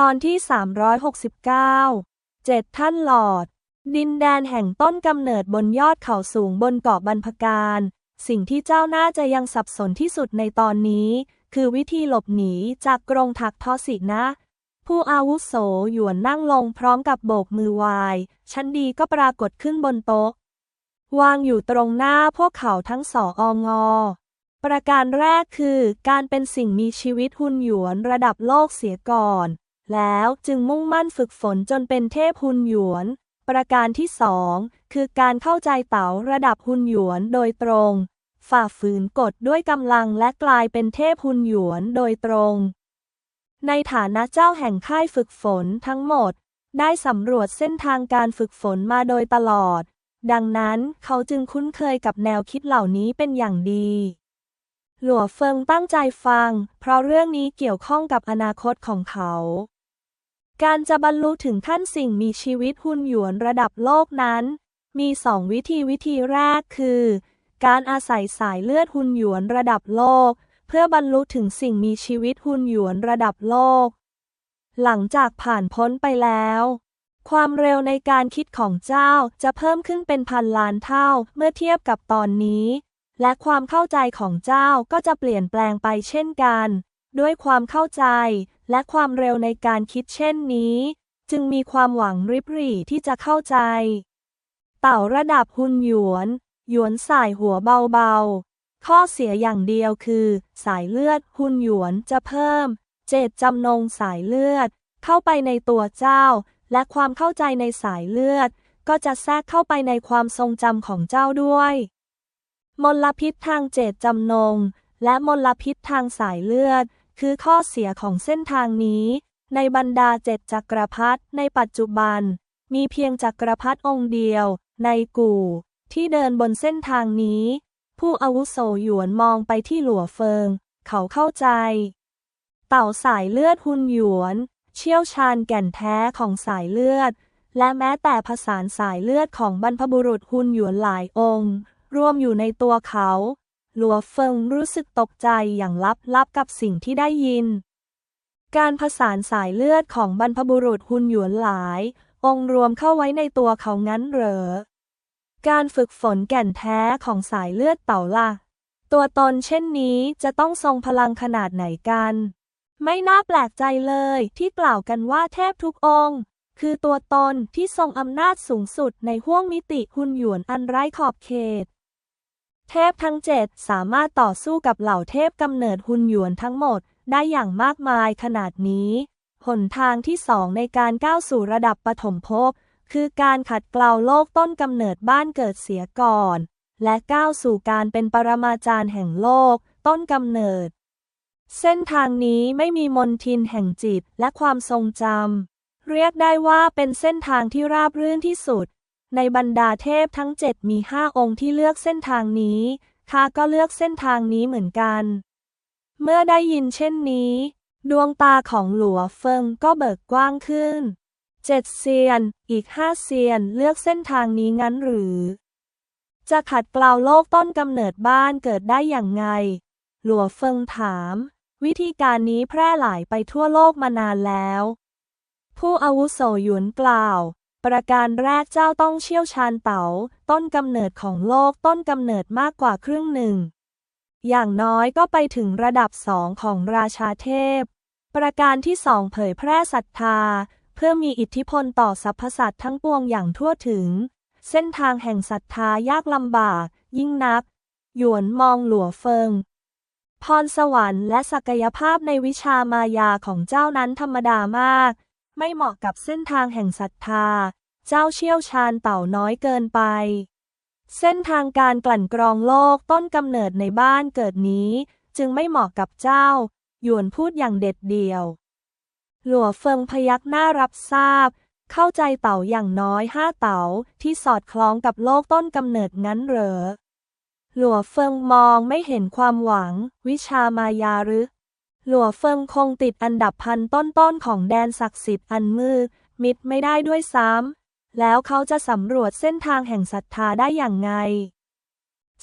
ตอนที่ 369เจ็ดท่านหลอด ดินแดนแห่งต้นกำเนิดบนยอดเขาสูงบนเกาะบรรพการ สิ่งที่เจ้าน่าจะยังสับสนที่สุดในตอนนี้ คือวิธีหลบหนีจากกรงถักทอสินะ ผู้อาวุโสหยวนนั่งลงพร้อมกับโบกมือวาย ชั้นดีก็ปรากฏขึ้นบนโต๊ะ วางอยู่ตรงหน้าพวกเขาทั้งสององอประการแรกคือการเป็นสิ่งมีชีวิตหุ่นหยวนระดับโลกเสียก่อน แล้วจึงมุ่งมั่นฝึกฝนจนเป็นเทพหุ่นหยวน ประการที่สองคือการเข้าใจเต๋าระดับหุ่นหยวนโดยตรง ฝ่าฝืนกฎด้วยกำลังและกลายเป็นเทพหุ่นหยวนโดยตรง ในฐานะเจ้าแห่งค่ายฝึกฝนทั้งหมด ได้สำรวจเส้นทางการฝึกฝนมาโดยตลอด ดังนั้นเขาจึงคุ้นเคยกับแนวคิดเหล่านี้เป็นอย่างดีหลัวเฟิงตั้งใจฟัง เพราะเรื่องนี้เกี่ยวข้องกับอนาคตของเขา การจะบรรลุถึงขั้นสิ่งมีชีวิตหุ่นหยวนระดับโลกนั้น มีสองวิธีวิธีแรกคือ การอาศัยสายเลือดหุ่นหยวนระดับโลก เพื่อบรรลุถึงสิ่งมีชีวิตหุ่นหยวนระดับโลก หลังจากผ่านพ้นไปแล้ว ความเร็วในการคิดของเจ้าจะเพิ่มขึ้นเป็นพันล้านเท่าเมื่อเทียบกับตอนนี้ และความเข้าใจของเจ้าก็จะเปลี่ยนแปลงไปเช่นกัน ด้วยความเข้าใจและความเร็วในการคิดเช่นนี้ จึงมีความหวังริบหรี่ที่จะเข้าใจ เต่าระดับหุ่นหยวน หยวนสายหัวเบาๆ ข้อเสียอย่างเดียวคือ สายเลือดหุ่นหยวนจะเพิ่ม เจตจำนงสายเลือด เข้าไปในตัวเจ้า และความเข้าใจในสายเลือด ก็จะแทรกเข้าไปในความทรงจำของเจ้าด้วยมลพิษทางเจตจำนง และมลพิษทางสายเลือด คือข้อเสียของเส้นทางนี้ ในบรรดาเจ็ดจักรพรรดิในปัจจุบัน มีเพียงจักรพรรดิองค์เดียว ในกู่ ที่เดินบนเส้นทางนี้ ผู้อาวุโสหยวนมองไปที่หลัวเฟิง เขาเข้าใจ เต่าสายเลือดหุนหยวน เชี่ยวชาญแก่นแท้ของสายเลือด และแม้แต่ผสานสายเลือดของบรรพบุรุษหุนหยวนหลายองค์ รวมอยู่ในตัวเขา หลัวเฟิงรู้สึกตกใจอย่างลับๆกับสิ่งที่ได้ยิน การผสานสายเลือดของบรรพบุรุษหุนหยวนหลาย องรวมเข้าไว้ในตัวเขางั้นเหรอ การฝึกฝนแก่นแท้ของสายเลือดเต่าล่ะ ตัวตนเช่นนี้จะต้องทรงพลังขนาดไหนกัน ไม่น่าแปลกใจเลยที่กล่าวกันว่าเทพทุกองค์คือตัวตนที่ทรงอำนาจสูงสุดในห้วงมิติหุนหยวนอันไร้ขอบเขต เทพทั้งเจ็ดสามารถต่อสู้กับเหล่าเทพกำเนิดหุนหยวนทั้งหมดได้อย่างมากมายขนาดนี้ หนทางที่สองในการก้าวสู่ระดับปฐมภพคือการขัดเกลาโลกต้นกำเนิดบ้านเกิดเสียก่อน และก้าวสู่การเป็นปรมาจารย์แห่งโลก ต้นกำเนิด เส้นทางนี้ไม่มีมนทินแห่งจิตและความทรงจำเรียกได้ว่าเป็นเส้นทางที่ราบรื่นที่สุด ในบรรดาเทพทั้งเจ็ดมีห้าองค์ที่เลือกเส้นทางนี้ ข้าก็เลือกเส้นทางนี้เหมือนกัน เมื่อได้ยินเช่นนี้ ดวงตาของหลัวเฟิงก็เบิกกว้างขึ้น เจ็ดเซียน อีกห้าเซียนเลือกเส้นทางนี้งั้นหรือ จะขัดเกลาโลกต้นกำเนิดบ้านเกิดได้อย่างไง หลัวเฟิงถาม วิธีการนี้แพร่หลายไปทั่วโลกมานานแล้ว ผู้อาวุโสหยวนกล่าว ประการแรกเจ้าต้องเชี่ยวชาญเต๋า ต้นกำเนิดของโลกต้นกำเนิดมากกว่าครึ่งหนึ่ง อย่างน้อยก็ไปถึงระดับสองของราชาเทพ ประการที่สองเผยแพร่ศรัทธา เพื่อมีอิทธิพลต่อสรรพสัตว์ทั้งปวงอย่างทั่วถึง เส้นทางแห่งศรัทธายากลำบาก ยิ่งนัก หยวนมองหลัวเฟิงพรสวรรค์และศักยภาพในวิชามายาของเจ้านั้นธรรมดามาก ไม่เหมาะกับเส้นทางแห่งศรัทธา เจ้าเชี่ยวชาญเต่าน้อยเกินไป เส้นทางการกลั่นกรองโลกต้นกำเนิดในบ้านเกิดนี้ จึงไม่เหมาะกับเจ้า หยวนพูดอย่างเด็ดเดี่ยว หลัวเฟิงพยักหน้ารับทราบ เข้าใจเต่าอย่างน้อยห้าเต่าที่สอดคล้องกับโลกต้นกำเนิดงั้นเหรอหลัวเฟิงมองไม่เห็นความหวัง วิชามายาหรือ หลัวเฟิงคงติดอันดับพันต้นๆของแดนศักดิ์สิทธิ์อันมืดมิดไม่ได้ด้วยซ้ำแล้วเขาจะสำรวจเส้นทางแห่งศรัทธาได้อย่างไง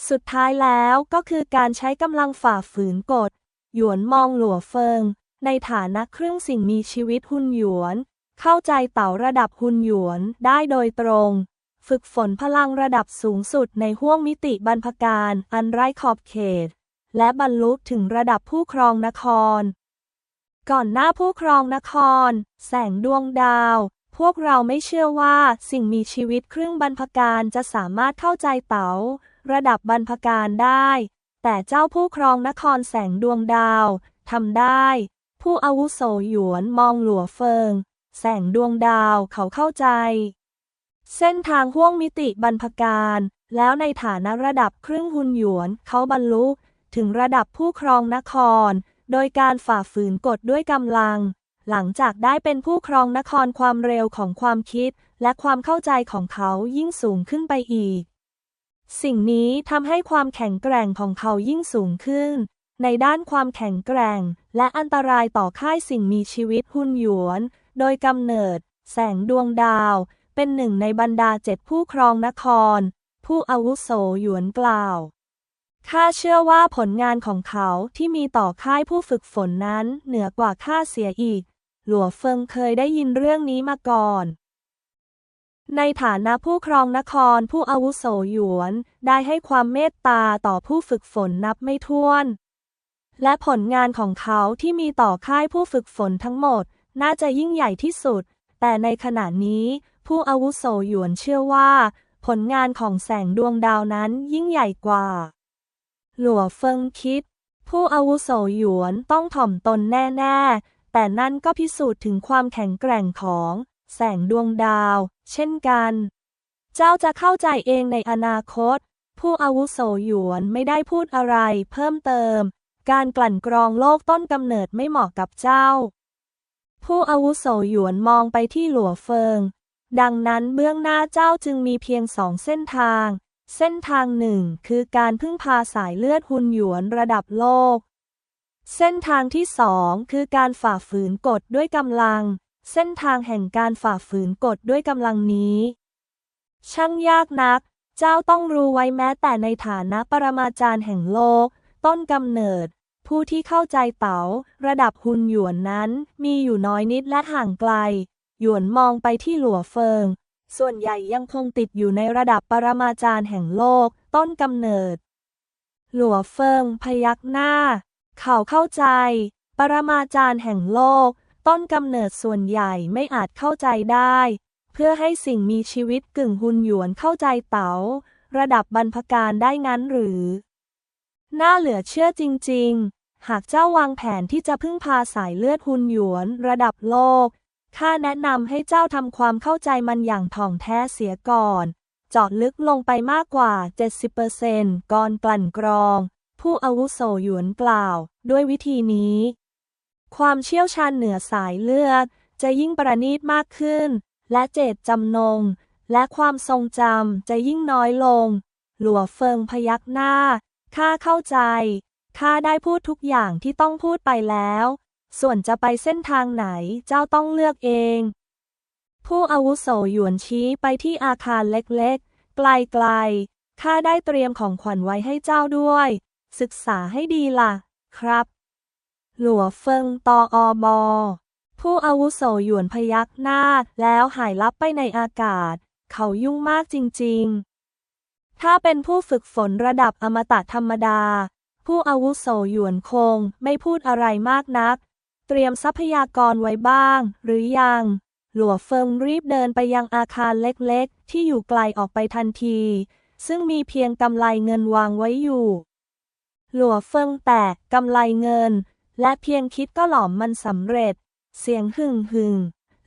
สุดท้ายแล้วก็คือการใช้กำลังฝ่าฝืนกฎ หยวนมองหลัวเฟิง ในฐานะเครื่องสิ่งมีชีวิตหุ่นหยวน เข้าใจเต่าระดับหุ่นหยวนได้โดยตรง ฝึกฝนพลังระดับสูงสุดในห้วงมิติบรรพการอันไร้ขอบเขต และบรรลุถึงระดับผู้ครองนคร ก่อนหน้าผู้ครองนคร แสงดวงดาว พวกเราไม่เชื่อว่าสิ่งมีชีวิตครึ่งบรรพการจะสามารถเข้าใจเต๋า ระดับบรรพการได้ แต่เจ้าผู้ครองนครแสงดวงดาวทำได้ ผู้อาวุโสหยวนมองหลัวเฟิง แสงดวงดาวเขาเข้าใจ เส้นทางห่วงมิติบรรพการ แล้วในฐานะระดับครึ่งหุนหยวนเขาบรรลุ ถึงระดับผู้ครองนคร โดยการฝ่าฝืนกฎด้วยกำลัง หลังจากได้เป็นผู้ครองนครความเร็วของความคิด และความเข้าใจของเขายิ่งสูงขึ้นไปอีก สิ่งนี้ทำให้ความแข็งแกร่งของเขายิ่งสูงขึ้น ในด้านความแข็งแกร่ง และอันตรายต่อค่ายสิ่งมีชีวิตหุ่นหยวน โดยกำเนิด แสงดวงดาว เป็นหนึ่งในบรรดาเจ็ดผู้ครองนคร ผู้อาวุโสหยวนกล่าว ข้าเชื่อว่าผลงานของเขาที่มีต่อค่ายผู้ฝึกฝนนั้นเหนือกว่าข้าเสียอีก หลัวเฟิงเคยได้ยินเรื่องนี้มาก่อน ในฐานะผู้ครองนครผู้อาวุโสหยวน ได้ให้ความเมตตาต่อผู้ฝึกฝนนับไม่ถ้วน และผลงานของเขาที่มีต่อค่ายผู้ฝึกฝนทั้งหมด น่าจะยิ่งใหญ่ที่สุด แต่ในขณะนี้ ผู้อาวุโสหยวนเชื่อว่า ผลงานของแสงดวงดาวนั้นยิ่งใหญ่กว่า หลัวเฟิงคิด ผู้อาวุโสหยวนต้องถ่อมตนแน่ๆ แต่นั่นก็พิสูจน์ถึงความแข็งแกร่งของ แสงดวงดาว เช่นกัน เจ้าจะเข้าใจเองในอนาคต ผู้อาวุโสหยวนไม่ได้พูดอะไรเพิ่มเติม การกลั่นกรองโลกต้นกำเนิดไม่เหมาะกับเจ้า ผู้อาวุโสหยวนมองไปที่หลัวเฟิง ดังนั้นเบื้องหน้าเจ้าจึงมีเพียงสองเส้นทาง เส้นทางหนึ่งคือการพึ่งพาสายเลือดหุนหยวนระดับโลก เส้นทางที่สองคือการฝ่าฝืนกฎด้วยกำลัง เส้นทางแห่งการฝ่าฝืนกฎด้วยกำลังนี้ ช่างยากนัก เจ้าต้องรู้ไว้แม้แต่ในฐานะปรมาจารย์แห่งโลก ต้นกำเนิด ผู้ที่เข้าใจเต๋าระดับหุนหยวนนั้นมีอยู่น้อยนิดและห่างไกล หยวนมองไปที่หลัวเฟิง ส่วนใหญ่ยังคงติดอยู่ในระดับปรมาจารย์แห่งโลก ต้นกำเนิด หลัวเฟิงพยักหน้า เขาเข้าใจ ปรมาจารย์แห่งโลก ต้นกำเนิดส่วนใหญ่ไม่อาจเข้าใจได้ เพื่อให้สิ่งมีชีวิตกึ่งหุนหยวนเข้าใจเต๋า ระดับบรรพการได้งั้นหรือ น่าเหลือเชื่อจริง ๆ หากเจ้าวางแผนที่จะพึ่งพาสายเลือดหุนหยวน ระดับโลก ข้าแนะนำให้เจ้าทำความเข้าใจมันอย่างถ่องแท้เสียก่อน เจาะลึกลงไปมากกว่า 70%ก่อนกลั่นกรอง ผู้อาวุโสหยวนกล่าว ด้วยวิธีนี้ ความเชี่ยวชาญเหนือสายเลือด จะยิ่งประณีตมากขึ้น และเจตจำนง และความทรงจำจะยิ่งน้อยลง หลัวเฟิงพยักหน้า ข้าเข้าใจ ข้าได้พูดทุกอย่างที่ต้องพูดไปแล้ว ส่วนจะไปเส้นทางไหนเจ้าต้องเลือกเอง ผู้อาวุโสหยวนชี้ไปที่อาคารเล็กๆ ไกลๆ ข้าได้เตรียมของขวัญไว้ให้เจ้าด้วย ศึกษาให้ดีล่ะ ครับ หลัวเฟิงตออบอผู้อาวุโสหยวนพยักหน้าแล้วหายลับไปในอากาศ เขายุ่งมากจริงๆ ถ้าเป็นผู้ฝึกฝนระดับอมตะธรรมดา ผู้อาวุโสหยวนคงไม่พูดอะไรมากนัก เตรียมทรัพยากรไว้บ้าง หรือยัง หลัวเฟิงรีบเดินไปยังอาคารเล็กๆ ที่อยู่ไกลออกไปทันที ซึ่งมีเพียงกำไลเงินวางไว้อยู่ หลัวเฟิงแตกกำไลเงิน และเพียงคิดก็หลอมมันสำเร็จ เสียงหึ่งหึ่ง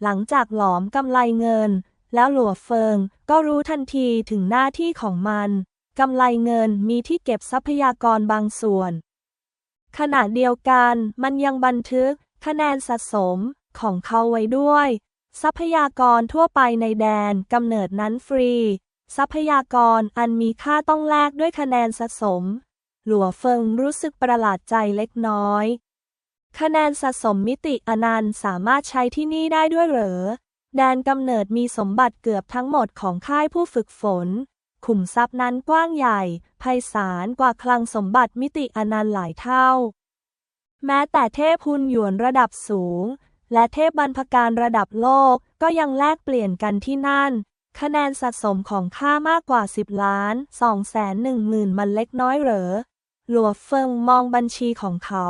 หลังจากหลอมกำไลเงิน แล้วหลัวเฟิงก็รู้ทันทีถึงหน้าที่ของมันกำไลเงินมีที่เก็บทรัพยากรบางส่วน ขณะเดียวกันมันยังบันทึก คะแนนสะสมของเขาไว้ด้วย ทรัพยากรทั่วไปในแดนกำเนิดนั้นฟรี ทรัพยากรอันมีค่าต้องแลกด้วยคะแนนสะสม หลัวเฟิงรู้สึกประหลาดใจเล็กน้อย คะแนนสะสมมิติอนันต์สามารถใช้ที่นี่ได้ด้วยเหรอ แดนกำเนิดมีสมบัติเกือบทั้งหมดของค่ายผู้ฝึกฝน ขุมทรัพย์นั้นกว้างใหญ่ไพศาลกว่าคลังสมบัติมิติอนันต์หลายเท่า แม้แต่เทพหุนหยวนระดับสูง และเทพบรรพการระดับโลกก็ยังแลกเปลี่ยนกันที่นั่น คะแนนสะสมของข้ามากกว่า 10 ล้าน2แสน1หมื่นมันเล็กน้อยเหรอ หลัวเฟิงมองบัญชีของเขา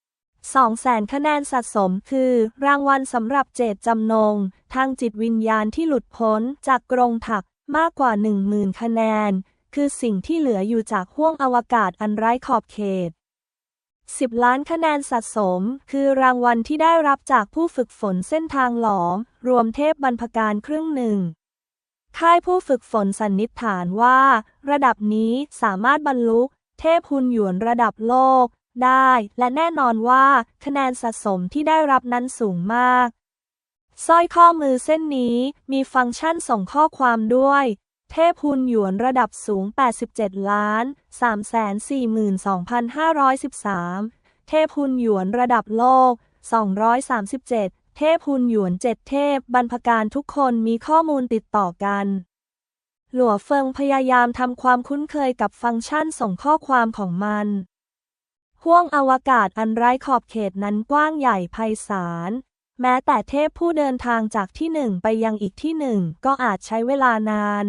2แสนคะแนนสะสมคือ รางวัลสำหรับเจตจำนง ทางจิตวิญญาณที่หลุดพ้นจากกรงถักมากกว่า 10,000 คะแนน คือสิ่งที่เหลืออยู่จากห้วงอวกาศอันไร้ขอบเขต 10 ล้านคะแนนสะสม คือรางวัลที่ได้รับจากผู้ฝึกฝนเส้นทางหลอม รวมเทพบรรพการครึ่งหนึ่ง ค่ายผู้ฝึกฝนสันนิษฐานว่า ระดับนี้สามารถบรรลุเทพหุนหยวนระดับโลกได้ และแน่นอนว่าคะแนนสะสมที่ได้รับนั้นสูงมากสร้อยข้อมือเส้นนี้มีฟังก์ชันส่งข้อความด้วย เทพหุนหยวนระดับสูง 87 ล้าน 342,513 เทพหุนหยวนระดับโลก 237 เทพหุนหยวน 7 เทพ บรรพการทุกคนมีข้อมูลติดต่อกัน หลัวเฟิงพยายามทำความคุ้นเคยกับฟังก์ชันส่งข้อความของมันห้วงอวกาศอันไร้ขอบเขตนั้นกว้างใหญ่ไพศาลแม้แต่เทพผู้เดินทางจากที่หนึ่งไปยังอีกที่หนึ่งก็อาจใช้เวลานาน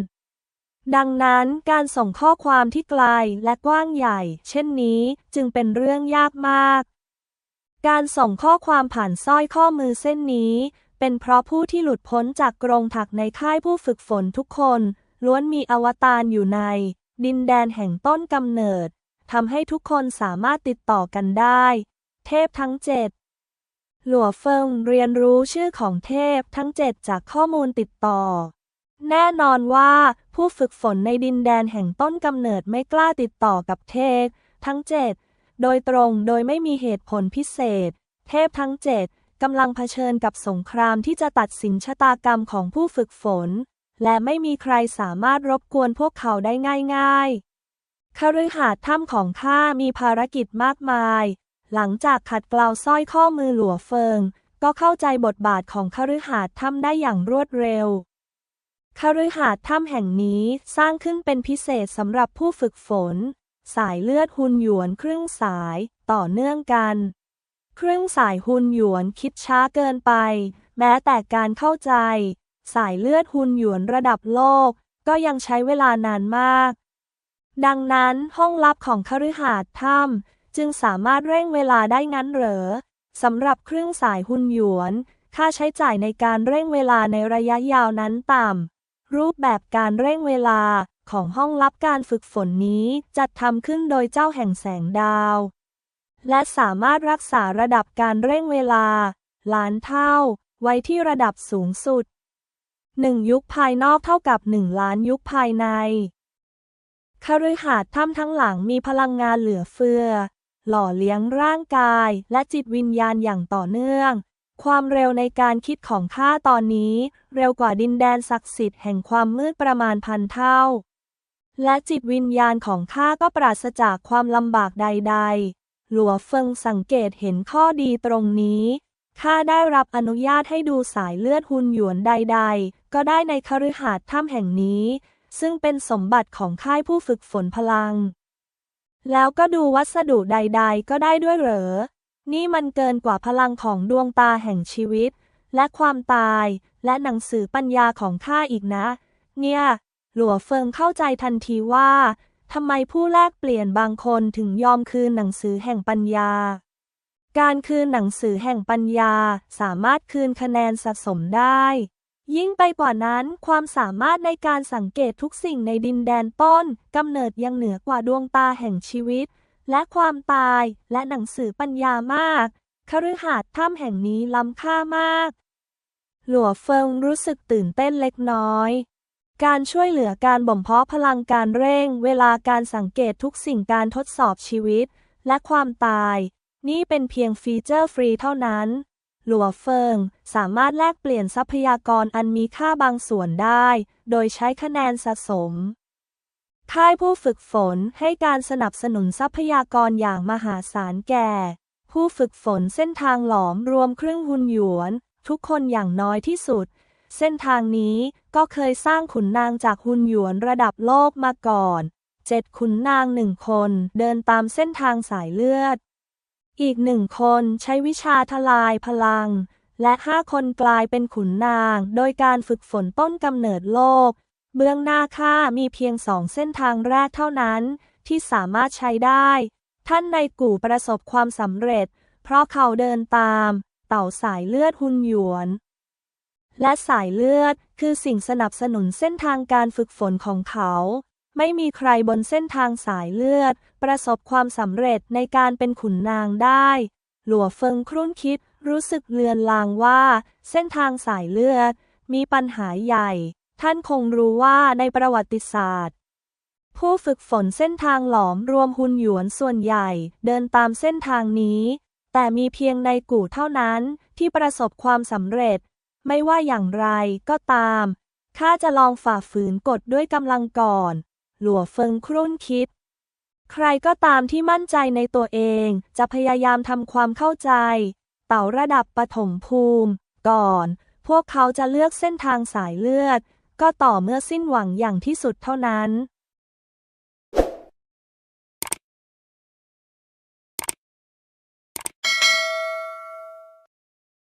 ดังนั้นการส่งข้อความที่ไกลและกว้างใหญ่ เช่นนี้จึงเป็นเรื่องยากมาก การส่งข้อความผ่านสร้อยข้อมือเส้นนี้ เป็นเพราะผู้ที่หลุดพ้นจากกรงถักในค่ายผู้ฝึกฝนทุกคน ล้วนมีอวตารอยู่ใน ดินแดนแห่งต้นกำเนิดทำให้ทุกคนสามารถติดต่อกันได้ เทพทั้งเจ็ดหลัวเฟิงเรียนรู้ชื่อของเทพทั้งเจ็ดจากข้อมูลติดต่อ แน่นอนว่า ผู้ฝึกฝนในดินแดนแห่งต้นกำเนิดไม่กล้าติดต่อกับเทพทั้งเจ็ดโดยตรงโดยไม่มีเหตุผลพิเศษ เทพทั้งเจ็ดกำลังเผชิญกับสงครามที่จะตัดสินชะตากรรมของผู้ฝึกฝน และไม่มีใครสามารถรบกวนพวกเขาได้ง่ายๆคฤหาสน์ถ้ำของข้ามีภารกิจมากมาย หลังจากขัดเกลาสร้อยข้อมือหลัวเฟิง ก็เข้าใจบทบาทของคฤหาสน์ถ้ำได้อย่างรวดเร็ว คฤหาสน์ถ้ำแห่งนี้สร้างขึ้นเป็นพิเศษสำหรับผู้ฝึกฝน สายเลือดหุนหยวนครึ่งสายต่อเนื่องกัน ครึ่งสายหุนหยวนคิดช้าเกินไป แม้แต่การเข้าใจ สายเลือดหุนหยวนระดับโลก ก็ยังใช้เวลานานมาก ดังนั้นห้องลับของคฤหาสน์ถ้ำจึงสามารถเร่งเวลาได้งั้นเหรอสำหรับเครื่องสายหุนหยวน ค่าใช้จ่ายในการเร่งเวลาในระยะยาวนั้นต่ำ รูปแบบการเร่งเวลาของห้องลับการฝึกฝนนี้จัดทำขึ้นโดยเจ้าแห่งแสงดาว และสามารถรักษาระดับการเร่งเวลา ล้านเท่า ไว้ที่ระดับสูงสุด 1 ยุคภายนอกเท่ากับ 1 ล้านยุคภายในคฤหาสน์ถ้ำทั้งหลังมีพลังงานเหลือเฟือ หล่อเลี้ยงร่างกายและจิตวิญญาณอย่างต่อเนื่อง ความเร็วในการคิดของข้าตอนนี้ เร็วกว่าดินแดนศักดิ์สิทธิ์แห่งความมืดประมาณพันเท่า และจิตวิญญาณของข้าก็ปราศจากความลำบากใด ๆ หลัวเฟิงสังเกตเห็นข้อดีตรงนี้ ข้าได้รับอนุญาตให้ดูสายเลือดหุนหยวนใด ๆ ก็ได้ในคฤหาสน์ถ้ำแห่งนี้ ซึ่งเป็นสมบัติของค่ายผู้ฝึกฝนพลัง แล้วก็ดูวัสดุใด ๆ ก็ได้ด้วยเหรอ นี่มันเกินกว่าพลังของดวงตาแห่งชีวิต และความตายและหนังสือปัญญาของข้าอีกนะ เนี่ย หลัวเฟิงเข้าใจทันทีว่าทำไมผู้แลกเปลี่ยนบางคนถึงยอมคืนหนังสือแห่งปัญญา การคืนหนังสือแห่งปัญญาสามารถคืนคะแนนสะสมได้ ยิ่งไปกว่านั้นความสามารถในการสังเกตทุกสิ่งในดินแดนต้นกำเนิดยังเหนือกว่าดวงตาแห่งชีวิต และความตายและหนังสือปัญญามากคฤหาสน์ถ้ำแห่งนี้ล้ำค่ามาก หลัวเฟิงรู้สึกตื่นเต้นเล็กน้อย การช่วยเหลือการบ่มเพาะพลังการเร่ง เวลาการสังเกตทุกสิ่งการทดสอบชีวิต และความตาย นี่เป็นเพียงฟีเจอร์ฟรีเท่านั้น หลัวเฟิงสามารถแลกเปลี่ยนทรัพยากรอันมีค่าบางส่วนได้ โดยใช้คะแนนสะสม ค่ายผู้ฝึกฝนให้การสนับสนุนทรัพยากรอย่างมหาศาลแก่ ผู้ฝึกฝนเส้นทางหลอมรวมเครึ่องหุ่นหยวน ทุกคนอย่างน้อยที่สุด เส้นทางนี้ก็เคยสร้างขุนนางจากหุ่นหยวนระดับโลกมาก่อนเจ็ดขุนนางหนึ่งคนเดินตามเส้นทางสายเลือด อีกหนึ่งคนใช้วิชาทลายพลัง และห้าคนกลายเป็นขุนนาง โดยการฝึกฝนต้นกำเนิดโลก เบื้องหน้าข้ามีเพียงสองเส้นทางแรกเท่านั้น ที่สามารถใช้ได้ ท่านในกู่ประสบความสำเร็จ เพราะเขาเดินตาม เต่าสายเลือดหุนหยวน และสายเลือดคือสิ่งสนับสนุนเส้นทางการฝึกฝนของเขา ไม่มีใครบนเส้นทางสายเลือด ประสบความสำเร็จในการเป็นขุนนางได้ หลัวเฟิงครุ่นคิดรู้สึกเลือนลางว่า เส้นทางสายเลือดมีปัญหาใหญ่ ท่านคงรู้ว่าในประวัติศาสตร์ ผู้ฝึกฝนเส้นทางหลอมรวมหุนหยวนส่วนใหญ่เดินตามเส้นทางนี้ แต่มีเพียงในกู่เท่านั้นที่ประสบความสำเร็จ ไม่ว่าอย่างไรก็ตาม ข้าจะลองฝ่าฝืนกฎด้วยกำลังก่อน หลัวเฟิงครุ่นคิด ใครก็ตามที่มั่นใจในตัวเองจะพยายามทำความเข้าใจ เต่าระดับปฐมภูมิ ก่อน พวกเขาจะเลือกเส้นทางสายเลือด ก็ต่อเมื่อสิ้นหวังอย่างที่สุดเท่านั้น